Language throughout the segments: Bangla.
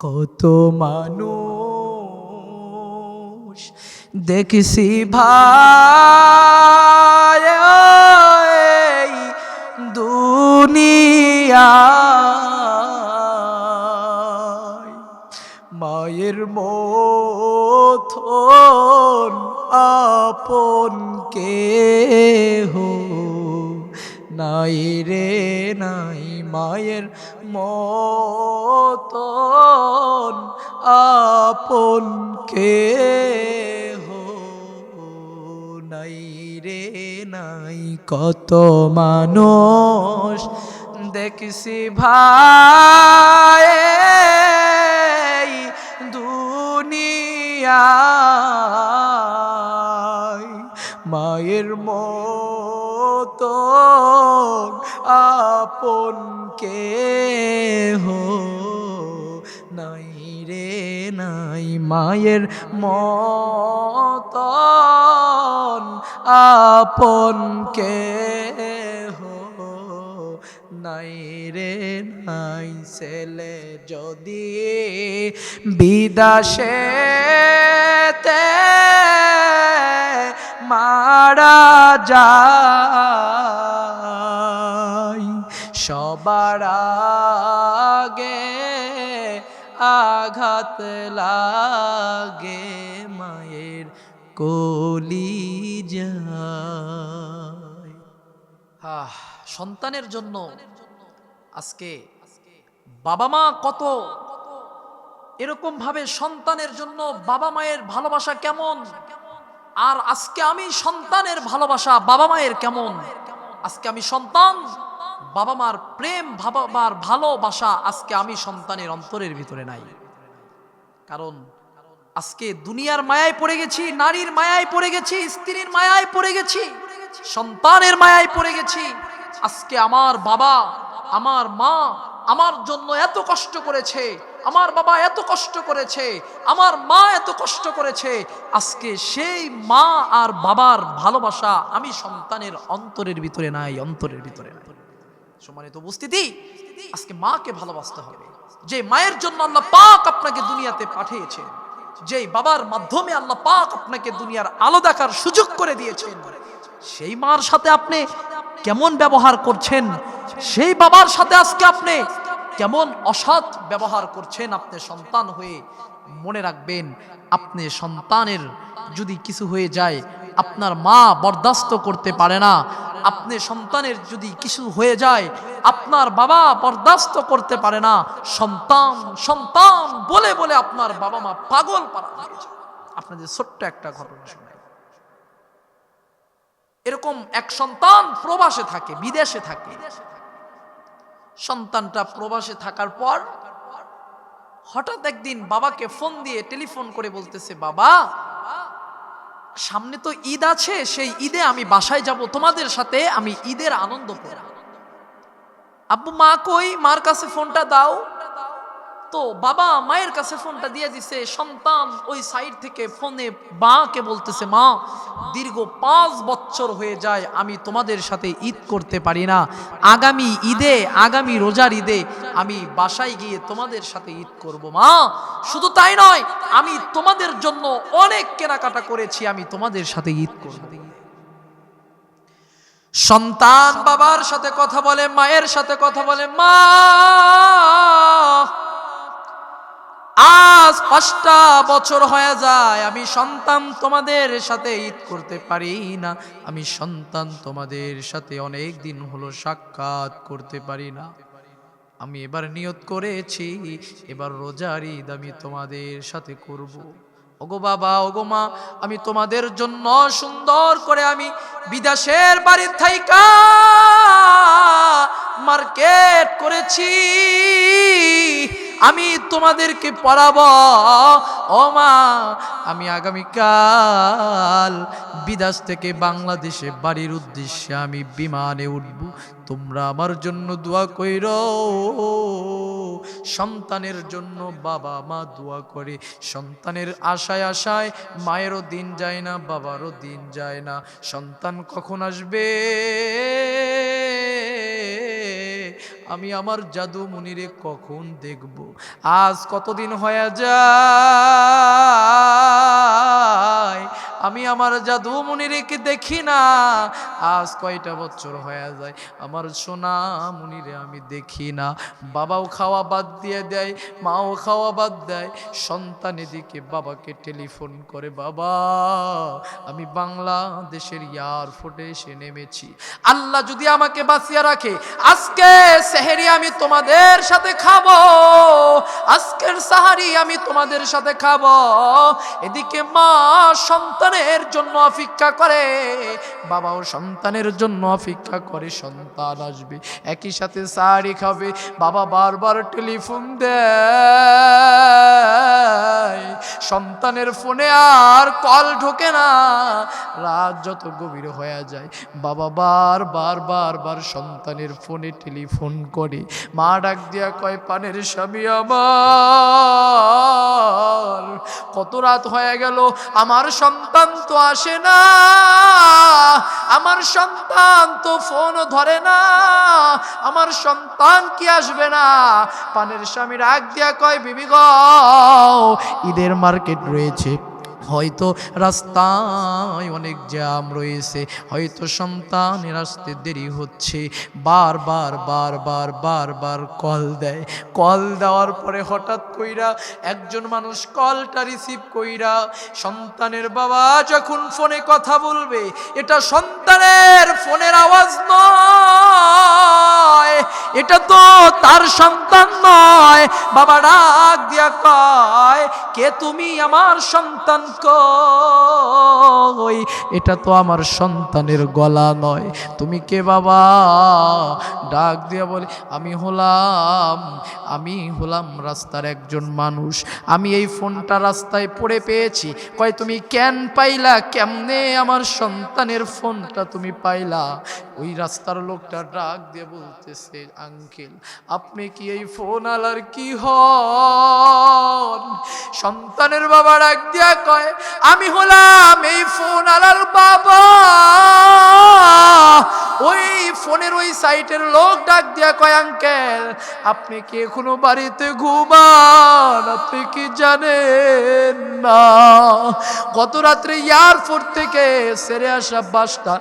কত মানুষ দেখছি ভাই এই দুনিয়ায়। মায়ের মথন আপন কে হো নাই রে নাই। মায়ের মতন আপন কে নাই রে, নাই কত মানুষ। দেখছি ভাই এই দুনিয়ায় মায়ের মতো আপন কে হো? নাই রে, নাই মায়ের মতন। আপন কে হো? নাই রে, নাই ছেলে যদি বিদাসেতে মারা যায়। আগে আঘাত লাগে মায়ের কলি আহ, সন্তানের জন্য আজকে বাবা মা কত এরকম ভাবে সন্তানের জন্য বাবা মায়ের ভালোবাসা কেমন? আর আজকে আমি সন্তানের ভালোবাসা বাবা মায়ের কেমন? আজকে আমি সন্তান বাবা মার প্রেম বাবা মার ভালোবাসা আজকে আমি সন্তানের অন্তরের ভিতরে নাই। কারণ আজকে দুনিয়ার মায়ায় পড়ে গেছি, নারীর মায়ায় পড়ে গেছি, স্ত্রীর মায়ায় পড়ে গেছি, সন্তানের মায়ায় পড়ে গেছি। আজকে আমার বাবা, আমার মা আমার জন্য এত কষ্ট করেছে, আমার বাবা এত কষ্ট করেছে, আমার মা এত কষ্ট করেছে। আজকে সেই মা আর বাবার ভালোবাসা আমি সন্তানের অন্তরের ভিতরে নাই, অন্তরের ভিতরে নাই। সম্মানিত উপস্থিতি, আজকে মাকে ভালোবাসতে হবে। যে মায়ের জন্য আল্লাহ পাক আপনাকে দুনিয়াতে পাঠিয়েছেন যে বাবার মাধ্যমে আল্লাহ পাক আপনাকে দুনিয়ার আলো দেখার সুযোগ করে দিয়েছেন, সেই মার সাথে আপনি কেমন ব্যবহার করছেন, সেই বাবার সাথে আজকে আপনি কেমন অসৎ ব্যবহার করছেন, আপনি সন্তান হয়ে মনে রাখবেন, আপনি সন্তানের যদি কিছু হয়ে যায়, আপনার মা বরদাস্ত করতে পারে না। আপনি সন্তানের যদি কিছু হয়ে যায়, আপনার বাবা বরদাস্ত করতে পারে না। সন্তান সন্তান বলে বলে আপনার বাবা মা পাগল পারা। আপনাদের ছোট্ট একটা ঘটনা শোনাই এরকম এক সন্তান প্রবাসে থাকে, বিদেশে থাকে। সন্তানটা প্রবাসে থাকার পর হঠাৎ একদিন বাবাকে ফোন দিয়ে টেলিফোন করে বলতেছে, বাবা, সামনে তো ঈদ আছে, সেই ঈদে আমি বাসায় যাব, তোমাদের সাথে আমি ঈদের আনন্দ করব। আব্বু, মা কই? মার কাছে ফোনটা দাও। তো বাবা মায়ের কাছে ফোনটা দিয়ে দিছে, সন্তান ওই সাইড থেকে ফোনে মাকে বলতেছে, মা, দীর্ঘ পাঁচ বছর হয়ে যায়, আমি তোমাদের সাথে ঈদ করতে পারি না। আগামী ঈদে, আগামী রোজার ঈদে আমি বাসায় গিয়ে তোমাদের সাথে ঈদ করব, মা। শুধু তাই নয়, আমি তোমাদের জন্য অনেক কেনাকাটা করেছি, আমি তোমাদের সাথে ঈদ করব। সন্তান বাবার সাথে কথা বলে, মায়ের সাথে কথা বলে, মা আজ পাঁচটা বছর হয়ে যায়, আমি সন্তান তোমাদের সাথে ঈদ করতে পারি না। আমি সন্তান তোমাদের সাথে অনেক দিন হলো সাক্ষাৎ করতে পারি না। আমি এবার নিয়ত করেছি, এবার রোজার ঈদ আমি তোমাদের সাথে করব। ওগো বাবা, ওগো মা, আমি তোমাদের জন্য সুন্দর করে আমি বিদেশের বাড়ির থাইকা মার্কেট করেছি। আমি তোমাদেরকে পড়াব। ও মা, আমি আগামীকাল বিদেশ থেকে বাংলাদেশে বাড়ির উদ্দেশ্যে আমি বিমানে উঠব। তোমরা আমার জন্য দোয়া কইর। সন্তানের জন্য বাবা মা দোয়া করে। সন্তানের আশায় আশায় মায়েরও দিন যায় না, বাবারও দিন যায় না। সন্তান কখন আসবে? আমি আমার জাদু মুনিরে কখন দেখব? আজ কতদিন হয়ে যায়? আমি আমার জাদু মুনিরেকে দেখি না। আজ কয়টা বছর হয়ে যায়, আমার সোনা মুনিরে আমি দেখি না। বাবাও খাওয়া বাদ দিয়ে দেয়, মাও খাওয়া বাদ দেয়। সন্তান এদিকে বাবাকে টেলিফোন করে, বাবা, আমি বাংলাদেশের এয়ারপোর্টে এসে নেমেছি। আল্লাহ যদি আমাকে বাঁচিয়ে রাখে, আজকে সেহেরি আমি তোমাদের সাথে খাব। আজকের সাহারি আমি তোমাদের সাথে খাব। এদিকে মা সন্তানের জন্য অপেক্ষা করে, বাবাও সন্তানের জন্য অপেক্ষা করে, সন্তান আসবে, একই সাথে সাহারি খাবে। বাবা বারবার টেলিফোন দেয়, সন্তানের ফোনে আর কল ঢোকে না, রাত যত গভীর হয়ে যায়, বাবা বার বার বার বার সন্তানের ফোনে টেলিফোন করে, মা ডাক দিয়া কয়, পানের স্বামী আমার কত রাত হয়ে গেল, আমার সন্তান তো আসে না, আমার সন্তান তো ফোন ধরে না, আমার সন্তান কি আসবে না? পানের স্বামী রাগ দিয়া কয়, বিবি গ, ঈদের মার্কেট রয়েছে। হয়তো রাস্তায় অনেক জ্যাম রয়েছে, হয়তো সন্তানের আসতে দেরি হচ্ছে, বারবার বারবার বারবার কল দেয়। কল দেওয়ার পরে হঠাৎ কইরা একজন মানুষ কলটা রিসিভ কইরা সন্তানের বাবা যখন ফোনে কথা বলবে, এটা সন্তানের ফোনের আওয়াজ নয়, এটা তো তার সন্তান নয়। বাবা ডাক দিয়া কয়, কে তুমি আমার সন্তান কই? এটা তো আমার সন্তানের গলা নয়। তুমি কে বাবা? ডাক দিয়া বলে, আমি হলাম আমি হলাম রাস্তার একজন মানুষ। আমি এই ফোনটা রাস্তায় পড়ে পেয়েছি। কয়, তুমি কেন পাইলা? কেমনে আমার সন্তানের ফোনটা তুমি পাইলা? ওই রাস্তার লোকটা ডাক দিয়ে বলতেছে, আঙ্কেল, আপনি কি এই ফোন আলার কি হন? সন্তানের বাবা ডাক দিয়া কয় আমি হলাম এই ফোন আলার বাবা। ওই ফোনের ওই সাইটের লোক ডাক দিয়া কয়, আঙ্কেল, আপনি কি এখনও বাড়িতে ঘুমান? আপনি কি জানেন না? গত রাত্রে এয়ারপোর্ট থেকে সেরে আসা বাসটা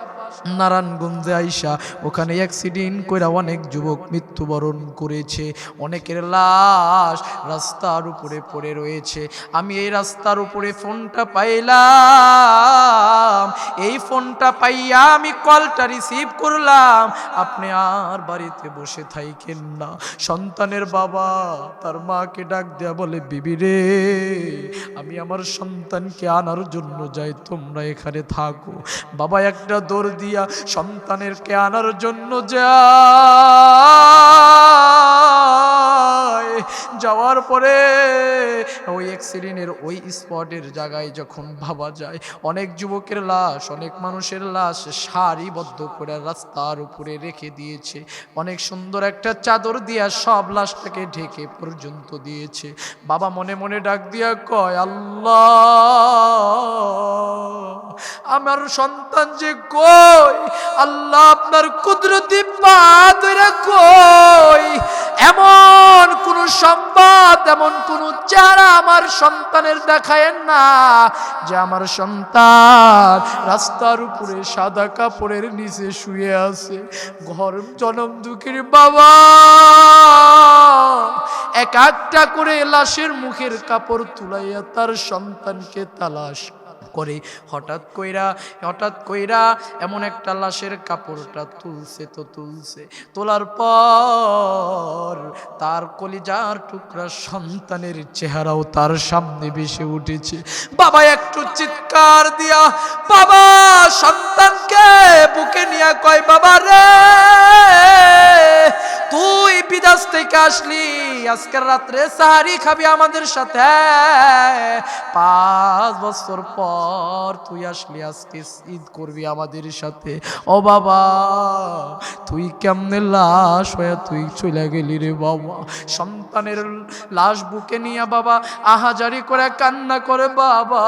নারায়ণগঞ্জে আইসা ওখানে অ্যাক্সিডেন্ট করে অনেক যুবক মৃত্যুবরণ করেছে। অনেকের লাশ রাস্তার উপরে পড়ে রয়েছে। আমি এই রাস্তার উপরে ফোনটা পাইলাম। এই ফোনটা পাইয়া আমি কলটা রিসিভ করলাম। আপনি আর বাড়িতে বসে থাইকেন না। সন্তানের বাবা তার মাকে ডাক দেয়া বলে, বিবি রে, আমি আমার সন্তানকে আনার জন্য যাই, তোমরা এখানে থাকো। বাবা একটা দৌড় দিয়া সন্তানেরকে আনার জন্য যাওয়ার পরে ওই অ্যাক্সিডেন্টের ওই স্পটের জায়গায় যখন ভাবা যায়, অনেক যুবকের লাশ, অনেক মানুষের লাশ সারিবদ্ধ করে রাস্তার উপরে রেখে দিয়েছে। অনেক সুন্দর একটা চাদর দিয়া সব লাশটাকে ঢেকে পর্যন্ত দিয়েছে। বাবা মনে মনে ডাক দিয়া কয়, আল্লাহ, আমার সন্তান যে কই? আল্লাহ আপনার কুদরতি পা ধরে কই? এমন কোন সংবাদ এমন কোন চেহারা আমার সন্তানের দেখায়েন না, যে আমার সন্তান রাস্তার উপরে সাদা কাপড়ের নিচে শুয়ে আছে। ঘর জনম দুঃখের বাবা। এক একটা করে লাশের মুখের কাপড় তুলাইয়া তার সন্তানকে তালাশ করে। হঠাৎ কইরা হঠাৎ কইরা এমন একটা লাশের কাপড়টা তুলছে তো তুলছে। তোলার পর তার কলিজার টুকরা সন্তানের চেহারাও তার সামনে ভেসে উঠেছে। বাবা একটু চিৎকার দিয়া, বাবা, সন্তানকে বুকে নিয়ে কয়, বাবা রে তুই বিদেশ থেকে আসলি, আজকের রাত্রে সাহারি খাবি আমাদের সাথে। পাঁচ বছর পর তুই আসলি, আজকে ঈদ করবি আমাদের সাথে। ও বাবা, তুই কেমনে লাশ হয়ে তুই চলে গেলি রে বাবা? সন্তানের লাশ বুকে নিয়ে বাবা আহাজারি করে কান্না করে, বাবা।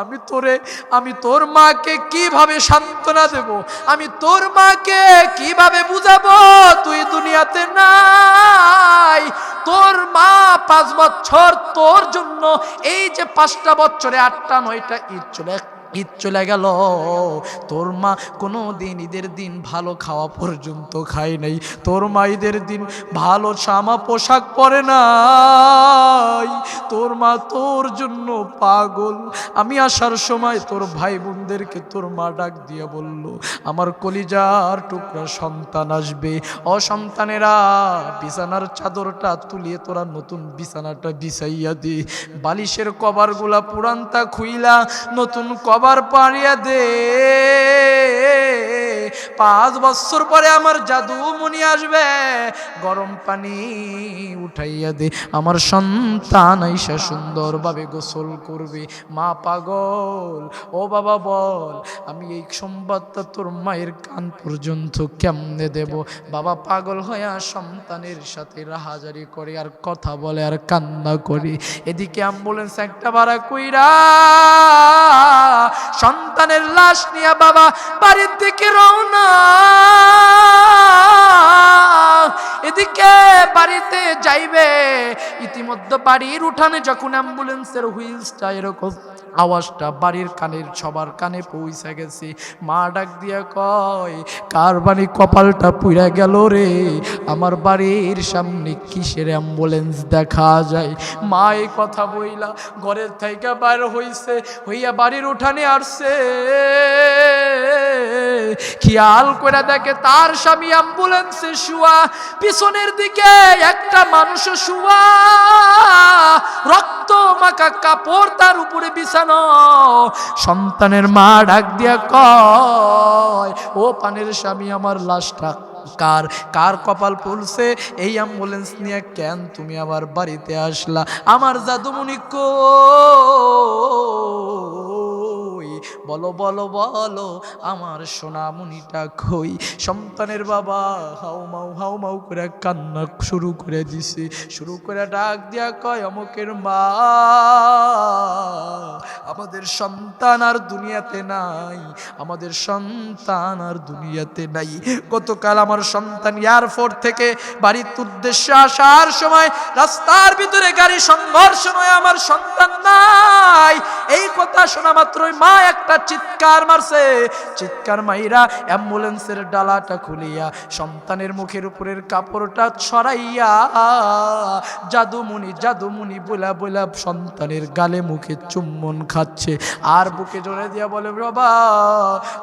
আমি তোরে, আমি তোর মাকে কীভাবে সান্ত্বনা দেব? আমি তোর মাকে কীভাবে কীভাবে বুঝাবো? তুই দুনিয়াতে নাই। তোর মা পাঁচ বছর তোর জন্য এই যে পাঁচটা বছরে আটটা নয়টা ঈদ চলে ঈদ চলে গেল। তোর মা কোনো দিন ঈদের দিন ভালো খাওয়া পর্যন্ত খায় নাই। তোর মা ঈদের দিন ভালো জামা পোশাক পরে নাই। তোর মা তোর জন্য পাগল। আমি আসার সময় তোর ভাই বোনদেরকে তোর মা ডাক দিয়ে বলল, আমার কলিজার টুকরা সন্তান আসবে। অসন্তানেরা বিছানার চাদরটা তুলিয়ে তোরা নতুন বিছানাটা বিছাইয়া দে। বালিশের কভারগুলা পুরান্তা খুইলা নতুন কভার পাড়িয়া দে। পাঁচ বছর পরে আমার জাদু মনি আসবে। গরম পানি উঠাইয়া দে। আমার সন্তান আইসা সুন্দরভাবে গোসল করবে। মা পাগল, ও বাবা বল, আমি এই সংবাদটা তোর মায়ের কান পর্যন্ত কেমনে দেব? বাবা পাগল হইয়া সন্তানের সাথে রাহাজারি করে আর কথা বলে আর কান্না করে। এদিকে অ্যাম্বুলেন্স একটা ভাড়া কইরা সন্তানের লাশ নিয়ে বাবা বাড়ির দিকে রওনা এদিকে বাড়িতে যাইবে, ইতিমধ্যে বাড়ির উঠানে যখন অ্যাম্বুলেন্সের হুইলসটা এরকম, আওয়াজটা বাড়ির কানের, সবার কানে পৌঁছে গেছে। মা ডাক দিয়া কয়, কার বাড়ি কপালটা পুড়ে গেল রে? আমার বাড়ির সামনে কিসের অ্যাম্বুলেন্স দেখা যায়? মা এই কথা বইলা ঘরের থেকে বাইর হইছে, হইয়া বাড়ির উঠানে আসছে। খেয়াল করে দেখে, তার স্বামী অ্যাম্বুলেন্সে শুয়া, পিছনের দিকে একটা মানুষ শুয়া। রক্ত মাখা কাপড় তার উপরে বিছানো। সন্তানের মা ডাক দিয়া কয়, ও পানের স্বামী, আমার লাশটা কার? কার কপাল পুলছে এই অ্যাম্বুলেন্স নিয়ে কেন তুমি আমার বাড়িতে আসলা? আমার জাদুমণি কই বলো বলো বলো, আমার সোনামণিটা কই সন্তানের বাবা হাউ মাউ হাউ মাউ করে কান্না শুরু করে দিছে। শুরু করে ডাক দিয়া কয়, অমুকের মা, আমাদের সন্তান আর দুনিয়াতে নাই। আমাদের সন্তান আর দুনিয়াতে নাই। গতকাল আমার সন্তান এয়ারপোর্ট থেকে বাড়ির উদ্দেশ্যে আসার সময় রাস্তার ভিতরে গাড়ি সংঘর্ষ নয়, আমার সন্তান নাই। এই কথা শোনা মাত্রই মা একটা চিৎকার মারছে। চিৎকার মাইরা অ্যাম্বুলেন্সের ডালাটা খুলিয়া সন্তানের মুখের উপরের কাপড়টা ছড়াইয়া জাদুমুনি জাদুমুনি বলা বলা সন্তানের গালে মুখে চুম্বন খাচ্ছে। আর বুকে জড়ে দিয়া বলে, বাবা,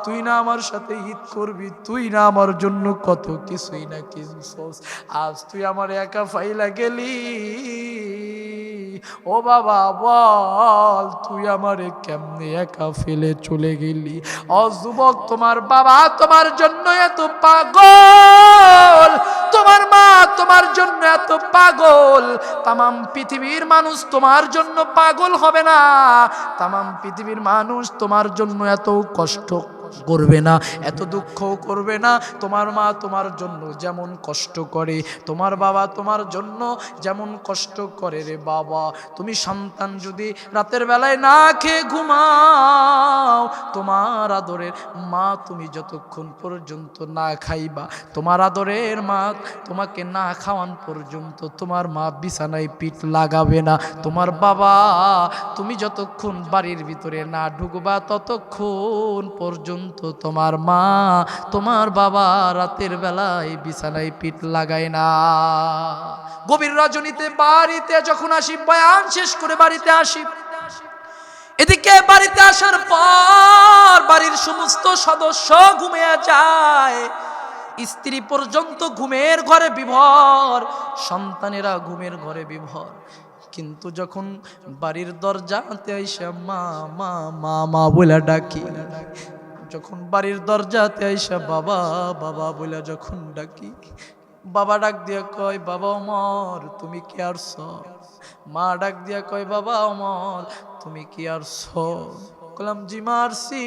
তুই না আমার সাথে ঈদ করবি, তুই না আমার জন্য কত কিছুই না কিনছস। আজ তুই আমার একা ফাইলা গেলি। ও বাবা, বল, তুই আমারে কেমনে একা ফেলে চলে গেলি? ও যুবক, তোমার বাবা তোমার জন্য এত পাগল। তোমার মা তোমার জন্য এত পাগল। তামাম পৃথিবীর মানুষ তোমার জন্য পাগল হবে না। তামাম পৃথিবীর মানুষ তোমার জন্য এত কষ্ট করবে না, এত দুঃখ করবে না। তোমার মা তোমার জন্য যেমন কষ্ট করে, তোমার বাবা তোমার জন্য যেমন কষ্ট করে রে বাবা। তুমি সন্তান যদি রাতের বেলায় না খেয়ে ঘুমাও, তোমার আদরের মা তুমি যতক্ষণ পর্যন্ত না খাইবা, তোমার আদরের মা তোমাকে না খাওয়ান পর্যন্ত তোমার মা বিছানায় পিঠ লাগাবে না। তোমার বাবা তুমি যতক্ষণ বাড়ির ভিতরে না ঢুকবা, ততক্ষণ পর্যন্ত তোমার মা তোমার বাবা রাতের বেলায় বিছানায় পিঠ লাগায় না। গভীর রজনীতে বাড়িতে যখন আসি, বয়ান শেষ করে বাড়িতে আসি। এদিকে বাড়িতে আসার পর বাড়ির সমস্ত সদস্য ঘুমিয়ে যায়। স্ত্রী পর্যন্ত ঘুমের ঘরে বিভর, সন্তানেরা ঘুমের ঘরে বিভর। কিন্তু যখন বাড়ির দরজাতে আইসা, মা মা মা মা বলে ডাকি যখন বাড়ির দরজাতে আইসা বাবা বাবা বলে যখন ডাকি, বাবা ডাক দিয়া কয়, বাবা অমর তুমি কি আরছ মা ডাক দিয়া কয়, বাবা অমর তুমি কি আরছ কলাম জি মারছি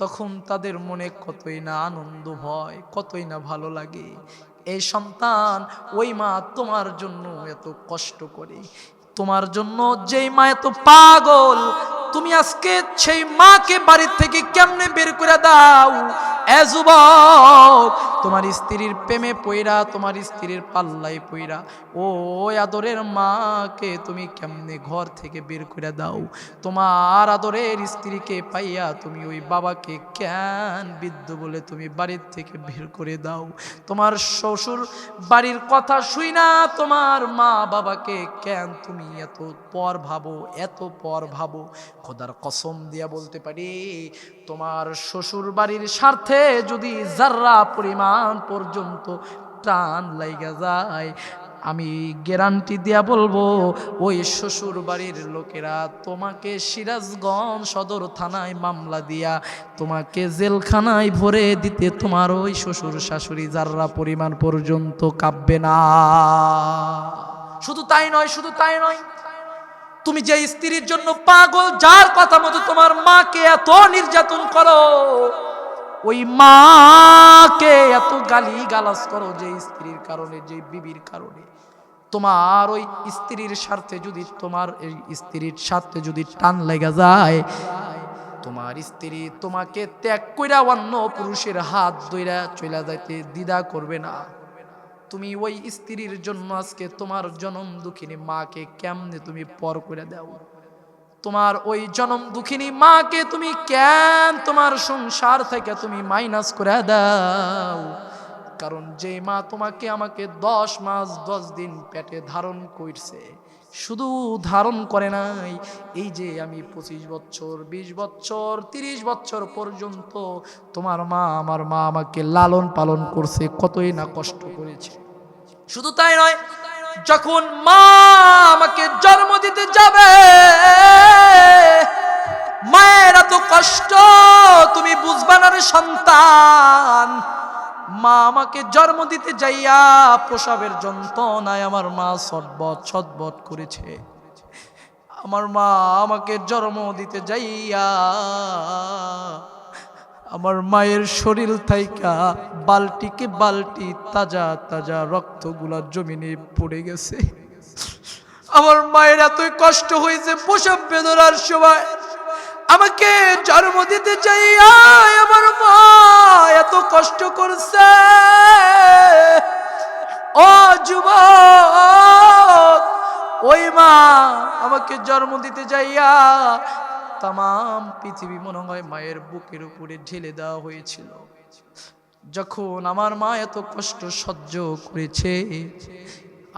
তখন তাদের মনে কতই না আনন্দ হয়, কতই না ভালো লাগে। এই সন্তান ওই মা তোমার জন্য এত কষ্ট করে, তোমার জন্য যেই মা এত পাগল তুমি আজকে সেই মাকে বাড়ির থেকে কেমনে বের করে দাও? তোমার স্ত্রীর প্রেমে পইরা তোমার স্ত্রীর পাল্লাই পইরা ও আদরের মাকে তুমি কেমনে ঘর থেকে বের করে দাও? তোমার আদরের স্ত্রীকে পাইয়া তুমি ওই বাবাকে কেন বৃদ্ধ বলে তুমি বাড়ির থেকে বের করে দাও? তোমার শ্বশুর বাড়ির কথা শুই না, তোমার মা বাবাকে কেন তুমি এত পর ভাবো, এত পর ভাবো? খোদার কসম দিয়া বলতে পারি তোমার শ্বশুর বাড়ির স্বার্থে যদি যার্রা পরিমাণ পর্যন্ত টান লাইগা যায়, আমি গ্যারান্টি দিয়া বলব, ওই শ্বশুর বাড়ির লোকেরা তোমাকে সিরাজগঞ্জ সদর থানায় মামলা দিয়া তোমাকে জেলখানায় ভরে দিতে তোমার ওই শ্বশুর শাশুড়ি যার্রা পরিমাণ পর্যন্ত কাঁপবে না। শুধু তাই নয়, শুধু তাই নয় তুমি যে স্ত্রীর জন্য পাগল, যার কথা মতো তোমার মাকে এত নির্যাতন করো, ওই মাকে এত গালি গালাজ করো যে স্ত্রীর কারণে, যে বিবির কারণে। তোমার ওই স্ত্রীর স্বার্থে যদি তোমার এই স্ত্রীর স্বার্থে যদি টান লেগে যায়, তোমার স্ত্রী তোমাকে ত্যাগ কইরা অন্য পুরুষের হাত দইরা চলে যাইতে দ্বিধা করবে না। তুমি ওই স্ত্রীর জন্য আজকে তোমার জনম দুঃখিনী মাকে কেমনে তুমি পর করে দাও? তোমার ওই জনম দুঃখিনী মাকে তুমি কেন তোমার সংসার থেকে তুমি মাইনাস করে দাও? কারণ যে মা তোমাকে আমাকে দশ মাস দশ দিন পেটে ধারণ করছে শুধু ধারণ করে নাই, এই যে আমি পঁচিশ বছর, বিশ বছর, তিরিশ বছর পর্যন্ত তোমার মা আমার মা আমাকে লালন পালন করছে, কতই না কষ্ট করেছে। শুধু তাই নয়, যখন মা আমাকে জন্ম দিতে যাবে, মায়ের এত কষ্ট, তুমি বুঝবা না রে সন্তান মা আমাকে জন্ম দিতে যাইয়া প্রসবের যন্ত্রণায় আমার মা ছটবট ছটবট করেছে। আমার মা আমাকে জন্ম দিতে যাইয়া আমার মায়ের শরীর থাইকা বালটিকে বালটি তাজা তাজা রক্তগুলা জমিনে পড়ে গেছে। আমার মায়ের এতই কষ্ট হয়েছে, প্রসব বেদনার সময়। আমাকে জন্ম দিতে চাইয়া আমার মা এত কষ্ট করছে। ও যুবক, ওই মা আমাকে জন্ম দিতে যাইয়া তাম পৃথিবী মনে হয় মায়ের বুকের উপরে ঢেলে দেওয়া হয়েছিল। যখন আমার মা এত কষ্ট সহ্য করেছে,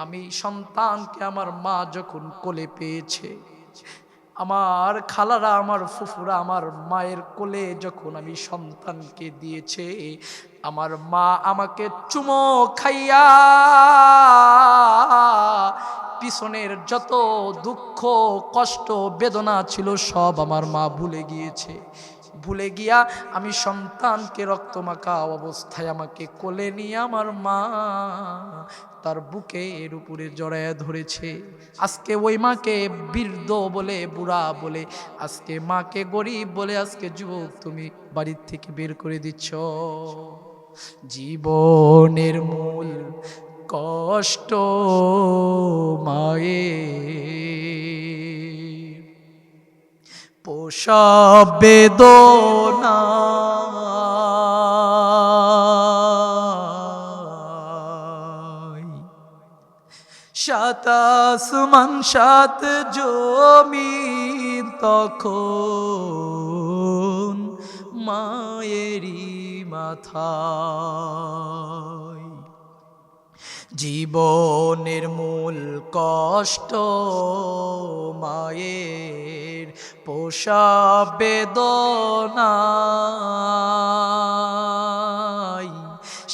আমি সন্তানকে আমার মা যখন কোলে পেয়েছে আমার খালারা, আমার ফুফুরা, আমার মায়ের কোলে যখন আমি সন্তানকে দিয়েছে, আমার মা আমাকে চুমো খাইয়া পিছনের যত দুঃখ, কষ্ট, বেদনা ছিল সব আমার মা ভুলে গিয়েছে। ভুলে গিয়া আমি সন্তানকে রক্তমাখা অবস্থায় আমাকে কোলে নিয়ে আমার মা তার বুকে এর উপরে জড়ায় ধরেছে। আজকে ওই মাকে বৃদ্ধ বলে, বুড়া বলে, আজকে মাকে গরিব বলে, আজকে যুবক তুমি বাড়ির থেকে বের করে দিচ্ছ। জীবনের মূল কষ্ট মায়ের পোষা বেদনা। সাত আসমান সাত জমিন তখন মায়েরই মাথায় জীবনের মূল কষ্ট মায়ের পোষা বেদনাই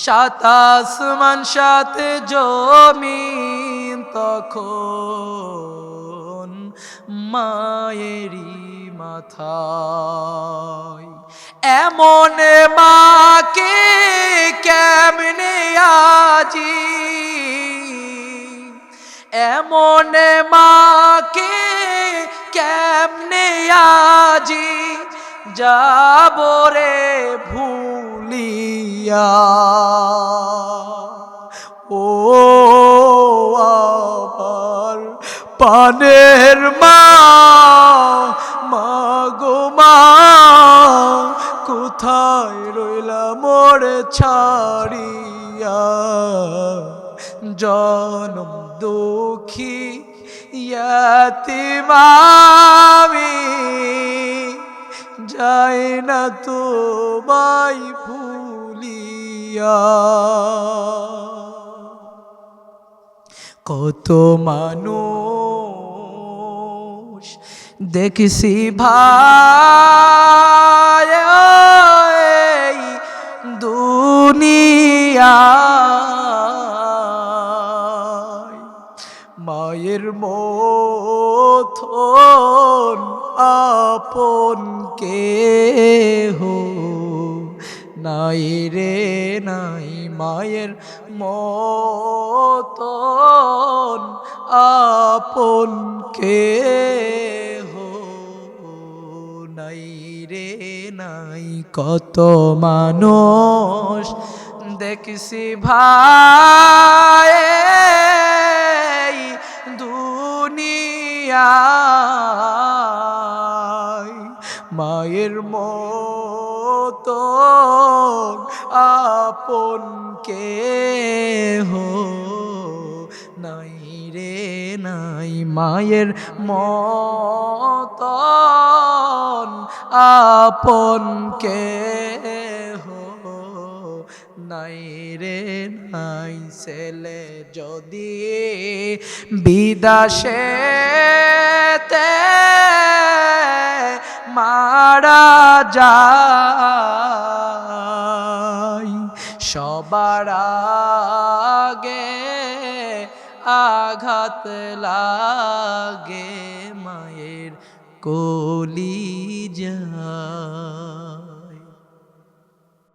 সাত আসমান সাথে জমিন তখন মায়েরই মাথায়। এমন মাকে কেমনে আজি এমন মাকে কেমনে আজি যাব রে ভুলিয়া? ও পানের মা মাগো মা, কোথায় রইলা মোরে ছাড়িয়া? জনম দুঃখী ইয়াতিমামি যাই না তোমায় ভুলিয়া। কত মানুষ দেখছি ভাই এই মায়ের মথন আপন কে হো নাই রে, নাই মায়ের মতন আপন হো নাই রে, নাই কত মানুষ দেখছি ভাই। মায়ের মতো আপন কে হো নাই রে, নাই মায়ের মতন আপন কে হো নাই রে, নাই ছেলে যদি বিদাসেতে মারা যাই সবার আগে আঘাত লাগে মায়ের কলি যায়